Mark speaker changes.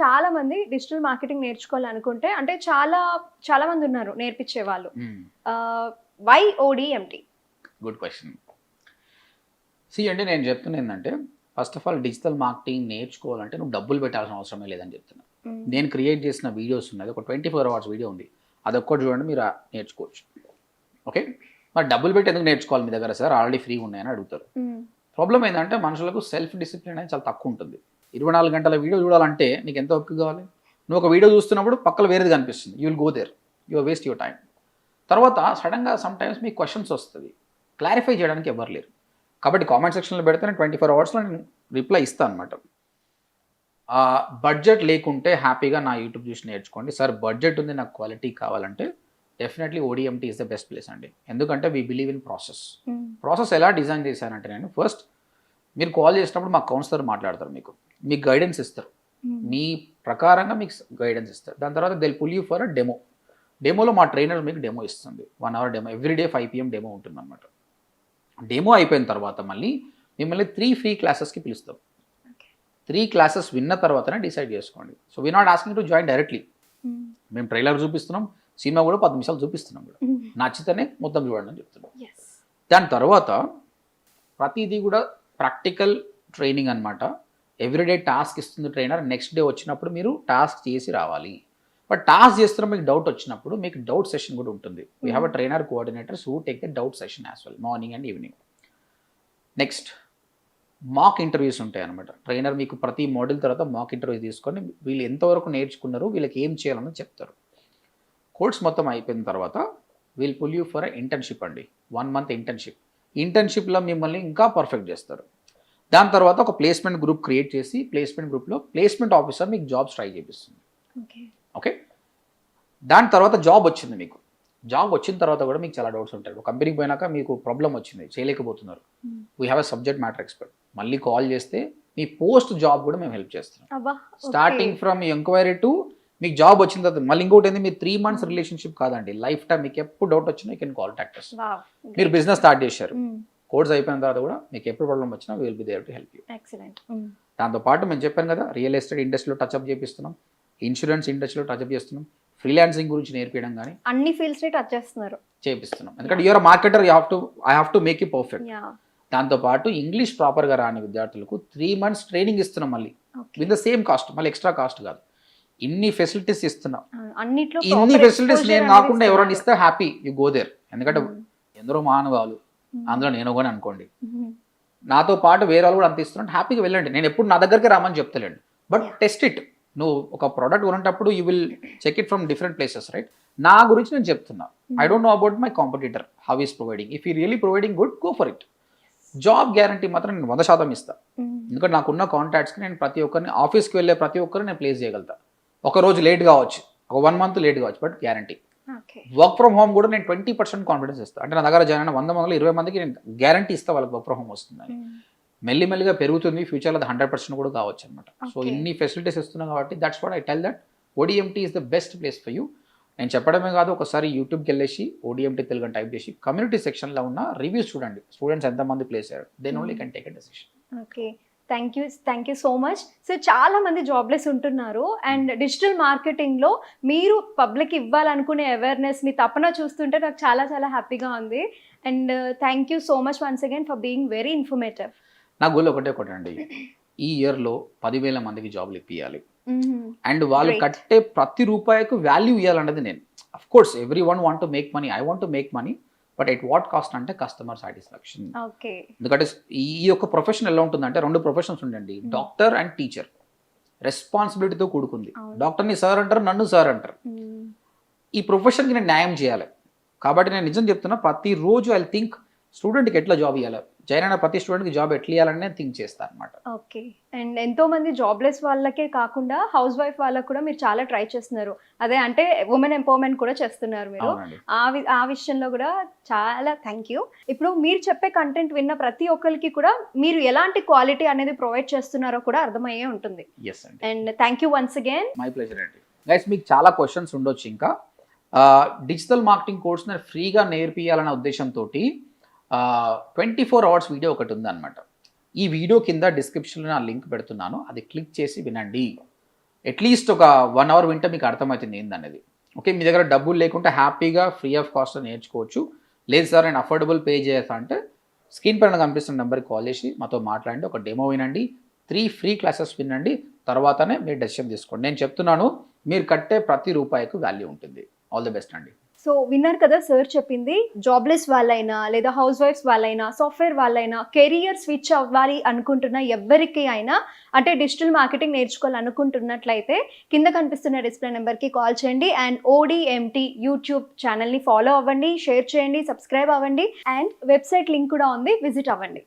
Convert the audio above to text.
Speaker 1: చాలా మంది digital marketing నేర్చుకోవాలనుకుంటే అంటే చాలా చాలా మంది ఉన్నారు నేర్పించే వాళ్ళు. Why ODMT
Speaker 2: good question see అంటే నేను చెప్తున్నా ఏంటంటే first of all digital marketing నేర్చుకోవాలంటే నువ్వు డబ్బులు పెట్టాల్సిన అవసరమే లేదని చెప్తున్నా. నేను క్రియేట్ చేసిన వీడియోస్ ఉన్నది ఒక ట్వంటీ ఫోర్ అవర్స్ వీడియో ఉంది. అది ఒక్కటి చూడండి మీరు నేర్చుకోవచ్చు. ఓకే మరి డబ్బులు పెట్టి ఎందుకు నేర్చుకోవాలి మీ దగ్గర? సార్ ఆల్రెడీ ఫ్రీ ఉన్నాయని అడుగుతారు. ప్రాబ్లం ఏంటంటే మనుషులకు సెల్ఫ్ డిసిప్లిన్ అనేది చాలా తక్కువ ఉంటుంది. ఇరవై నాలుగు గంటల వీడియో చూడాలంటే నీకు ఎంత ఓపిక కావాలి? నువ్వు ఒక వీడియో చూస్తున్నప్పుడు పక్కన వేరేది కనిపిస్తుంది. You will go there you waste your time తర్వాత సడన్గా సమ్ టైమ్స్ మీకు క్వశ్చన్స్ వస్తుంది క్లారిఫై చేయడానికి ఎవరు లేరు. కాబట్టి కామెంట్ సెక్షన్లో పెడితే నేను ట్వంటీ ఫోర్ అవర్స్లో నేను రిప్లై ఇస్తాను అనమాట బడ్జెట్ లేకుంటే హ్యాపీగా నా యూట్యూబ్ చూసి నేర్చుకోండి. సార్ బడ్జెట్ ఉంది నాకు క్వాలిటీ కావాలంటే definitely ODMT is the best place అండి. ఎందుకంటే we believe in process process ఎలా డిజైన్ చేశానంటే నేను ఫస్ట్ మీరు కాల్ చేసినప్పుడు మా కౌన్సిలర్ మాట్లాడతారు మీకు. మీకు గైడెన్స్ ఇస్తారు. మీ ప్రకారంగా మీకు గైడెన్స్ ఇస్తారు. దాని తర్వాత we'll pull you for a demo డెమోలో మా ట్రైనర్ మీకు డెమో ఇస్తుంది. One hour demo every day five PM demo ఉంటుంది అనమాట డెమో అయిపోయిన తర్వాత మళ్ళీ మిమ్మల్ని త్రీ ఫ్రీ క్లాసెస్కి పిలుస్తాం. త్రీ క్లాసెస్ విన్న తర్వాతనే డిసైడ్ చేసుకోండి. So we not asking to join directly మేము ట్రైలర్ చూపిస్తున్నాం. సినిమా కూడా పది నిమిషాలు చూపిస్తున్నాం కూడా. నచ్చితేనే మొత్తం చూడండి అని చెప్తున్నాం. దాని తర్వాత ప్రతిదీ కూడా ప్రాక్టికల్ ట్రైనింగ్ అనమాట ఎవ్రీడే టాస్క్ ఇస్తుంది ట్రైనర్ నెక్స్ట్ డే వచ్చినప్పుడు మీరు టాస్క్ చేసి రావాలి. బట్ టాస్క్ చేస్తున్న మీకు డౌట్ వచ్చినప్పుడు మీకు డౌట్ సెషన్ కూడా ఉంటుంది. We have a trainer coordinators who take the doubt session as well morning and evening next mock interviews ఉంటాయి అనమాట ట్రైనర్ మీకు ప్రతి మోడల్ తర్వాత మాక్ ఇంటర్వ్యూ తీసుకొని వీళ్ళు ఎంతవరకు నేర్చుకున్నారు వీళ్ళకి ఏం చేయాలని చెప్తారు. కోర్స్ మొత్తం అయిపోయిన తర్వాత we'll pull you for internship అండి. వన్ మంత్ ఇంటర్న్షిప్ ఇంటర్న్షిప్లో మిమ్మల్ని ఇంకా పర్ఫెక్ట్ చేస్తారు. దాని తర్వాత ఒక ప్లేస్మెంట్ గ్రూప్ క్రియేట్ చేసి ప్లేస్మెంట్ గ్రూప్లో ప్లేస్మెంట్ ఆఫీసర్ మీకు జాబ్స్ ట్రై చేపిస్తుంది. ఓకే దాని తర్వాత జాబ్ వచ్చింది మీకు. జాబ్ వచ్చిన తర్వాత కూడా మీకు చాలా డౌట్స్ ఉంటాయి. ఒక కంపెనీకి పోయినాక మీకు ప్రాబ్లం వచ్చింది చేయలేకపోతున్నారు. We have a subject matter expert మళ్ళీ కాల్ చేస్తే మీ పోస్ట్ జాబ్ కూడా మేము హెల్ప్ చేస్తున్నాం. స్టార్టింగ్ ఫ్రమ్ ఎంక్వైరీ టు మీకు జాబ్ వచ్చిన తర్వాత మళ్ళీ ఇంకోటి ఏంది? మీరు త్రీ మంత్స్ రిలేషన్షిప్ కాదండి. లైఫ్ టైం మీకు ఎప్పుడు డౌట్ వచ్చినా యూ కెన్ కాంటాక్ట్ అస్ మీరు బిజినెస్ స్టార్ట్ చేశారు. కోర్స్ అయిపోయిన తర్వాత కూడా మీకు ఎప్పుడు ప్రాబ్లం వచ్చినా will be there to help you
Speaker 1: excellent
Speaker 2: దాంతో పాటు మేము చెప్పాను కదా రియల్ ఎస్టేట్ ఇండస్ట్రీలో టచ్అప్ చేపిస్తున్నాం. ఇన్సూరెన్స్ ఇండస్ట్రీలో టచ్అప్ చేస్తున్నాం. ఫ్రీలాన్సింగ్ గురించి నేర్పించడం కానీ
Speaker 1: అన్ని ఫీల్డ్స్ని టచ్ చేస్తున్నారు.
Speaker 2: చేపిస్తున్నాం. ఎందుకంటే you're marketer you have to I have to make you perfect
Speaker 1: yeah
Speaker 2: దాంతో పాటు ఇంగ్లీష్ ప్రాపర్గా రాని విద్యార్థులకు త్రీ మంత్స్ ట్రైనింగ్ ఇస్తున్నాం మళ్ళీ. విత్ ద సేమ్ కాస్ట్ మళ్ళీ ఎక్స్ట్రా కాస్ట్ కాదు. ఇన్ని ఫెసిలిటీస్ ఇస్తున్నాం. ఇన్ని ఫెసిలిటీస్ నేను కాకుండా ఎవరైనా. ఇస్తే హ్యాపీ యూ గో దేర్ ఎందుకంటే. ఎందరో
Speaker 1: Mm.
Speaker 2: అందులో నేను కూడా అనుకోండి. నాతో పాటు వేరే వాళ్ళు కూడా అంత ఇస్తున్నట్టు హ్యాపీగా వెళ్ళండి. నేను ఎప్పుడు నా దగ్గరికి రామని చెప్తలేండి బట్. టెస్ట్ ఇట్ నువ్వు ఒక ప్రోడక్ట్ కొనేటప్పుడు you will check it from different places right నా గురించి నేను చెప్తున్నా. I don't know about my competitor how is providing if you really providing good go for it job guarantee మాత్రం నేను వంద శాతం ఇస్తా.
Speaker 1: Mm.
Speaker 2: ఎందుకంటే నాకున్న కాంటాక్ట్స్కి నేను ప్రతి ఒక్కరిని ఆఫీస్కి వెళ్ళే ప్రతి ఒక్కరిని నేను ప్లేస్ చేయగలుగుతా. ఒక రోజు లేట్ కావచ్చు. ఒక వన్ మంత్ లేట్ కావచ్చు but guarantee. Work from home కూడా నేను ట్వంటీ పర్సెంట్ కాన్ఫిడెన్స్ ఇస్తాను అంటే నా దగ్గర జాయిన్ అయిన వంద మందిలో ఇరవై మందికి నేను గ్యారంటీ ఇస్తా వాళ్ళకి వర్క్ ఫ్రమ్ హోమ్ వస్తుందని.
Speaker 1: Mm.
Speaker 2: మెల్లిమెల్లిగా పెరుగుతుంది ఫ్యూచర్లో అది హండ్రెడ్ పర్సెంట్ కూడా కావచ్చు అనమాట సో. ఇన్ని ఫెసిలిటీస్ ఇస్తున్నాం కాబట్టి that's what I tell that ODMT is the best place for you నేను చెప్పడమే కాదు ఒకసారి యూట్యూబ్కి వెళ్ళేసి ఓడిఎంటీ తెలుగు అని టైప్ చేసి కమ్యూనిటీ సెక్షన్లో ఉన్న రివ్యూస్ చూడండి. స్టూడెంట్స్ ఎంతమంది ప్లేస్ అయ్యారు? Then only can take a decision
Speaker 1: okay thank you thank you so much so చాలా మంది జాబ్లెస్ ఉంటున్నారు అండ్ డిజిటల్ మార్కెటింగ్లో మీరు పబ్లిక్ ఇవ్వాలనుకునే అవేర్నెస్ మీ తపన చూస్తుంటే నాకు చాలా చాలా హ్యాపీగా ఉంది. And thank you so much once again for being very informative
Speaker 2: నా గోల్ ఒకటే ఒకటి అండి. ఈ ఇయర్లో పదివేల మందికి జాబ్లు ఇప్పియాలి. అండ్ వాళ్ళు
Speaker 1: Great.
Speaker 2: కట్టే ప్రతి రూపాయికి వాల్యూ ఇవ్వాలన్నది నేను. Of course every one want make money I want to make money but at what cost అంటే కస్టమర్ సాటిస్ఫాక్షన్. ఎందుకంటే ఈ యొక్క ప్రొఫెషన్ ఎలా ఉంటుందంటే రెండు ప్రొఫెషన్స్ ఉండండి. Doctor and teacher. రెస్పాన్సిబిలిటీతో కూడుకుంది. డాక్టర్ని సార్ అంటారు నన్ను సార్ అంటారు. ఈ ప్రొఫెషన్కి నేను న్యాయం చేయాలి. కాబట్టి నేను నిజం చెప్తున్నా ప్రతిరోజు ఐ థింక్ స్టూడెంట్కి ఎట్లా జాబ్ ఇవ్వాలి జాయిన్ అయిన ప్రతి స్టూడెంట్కి జాబ్ ఎట్లా ఇవ్వాలని నేను థింక్ చేస్తాను అనమాట
Speaker 1: ఓకే. అండ్ ఎంతో మంది జాబ్లెస్ వాళ్ళకే కాకుండా హౌస్ వైఫ్ వాళ్ళకి కూడా మీరు చాలా ట్రై చేస్తున్నారు. అదే అంటే ఉమెన్ ఎంపవర్మెంట్ కూడా చేస్తున్నారు మీరు. ఆ విషయంలో కూడా చాలా థ్యాంక్ యూ. ఇప్పుడు మీరు చెప్పే కంటెంట్ విన్న ప్రతి ఒక్కరికి కూడా మీరు ఎలాంటి క్వాలిటీ అనేది ప్రొవైడ్ చేస్తున్నారో కూడా అర్థమయ్యే ఉంటుంది.
Speaker 2: అండి.
Speaker 1: And thank you once again.
Speaker 2: My pleasure అండి. గైస్ మీకు చాలా క్వశ్చన్స్ ఉండొచ్చు ఇంకా. డిజిటల్ మార్కెటింగ్ కోర్స్ నేను ఫ్రీగా నేర్పియాలనే ఉద్దేశంతో ట్వంటీ ఫోర్ అవర్స్ వీడియో ఒకటి ఉందన్నమాట. ఈ వీడియో కింద డిస్క్రిప్షన్లో నా లింక్ పెడుతున్నాను. అది క్లిక్ చేసి వినండి. అట్లీస్ట్ ఒక వన్ అవర్ వింటే మీకు అర్థమవుతుంది ఏందనేది. ఓకే మీ దగ్గర డబ్బులు లేకుంటే హ్యాపీగా ఫ్రీ ఆఫ్ కాస్ట్ నేర్చుకోవచ్చు. లేదు సార్ నేను అఫోర్డబుల్ పే చేస్తా అంటే స్క్రీన్ పైన కనిపిస్తున్న నెంబర్కి కాల్ చేసి మాతో మాట్లాడండి. ఒక డెమో వినండి. త్రీ ఫ్రీ క్లాసెస్ వినండి. తర్వాతనే మీరు డెసిషన్ తీసుకోండి. నేను చెప్తున్నాను మీరు కట్టే ప్రతి రూపాయికు వాల్యూ ఉంటుంది. ఆల్ ది బెస్ట్ అండి.
Speaker 1: సో విన్నారు కదా సార్ చెప్పింది జాబ్లెస్ వాళ్ళైనా లేదా హౌస్ వైఫ్స్ వాళ్ళైనా సాఫ్ట్వేర్ వాళ్ళైనా కెరియర్ స్విచ్ అవ్వాలి అనుకుంటున్న ఎవరికి అయినా అంటే డిజిటల్ మార్కెటింగ్ నేర్చుకోవాలనుకుంటున్నట్లయితే కింద కనిపిస్తున్న డిస్ప్లే నెంబర్కి కాల్ చేయండి అండ్ ఓడిఎంటీ యూట్యూబ్ ఛానల్ని ఫాలో అవ్వండి షేర్ చేయండి సబ్స్క్రైబ్ అవ్వండి అండ్ వెబ్సైట్ లింక్ కూడా ఉంది విజిట్ అవ్వండి.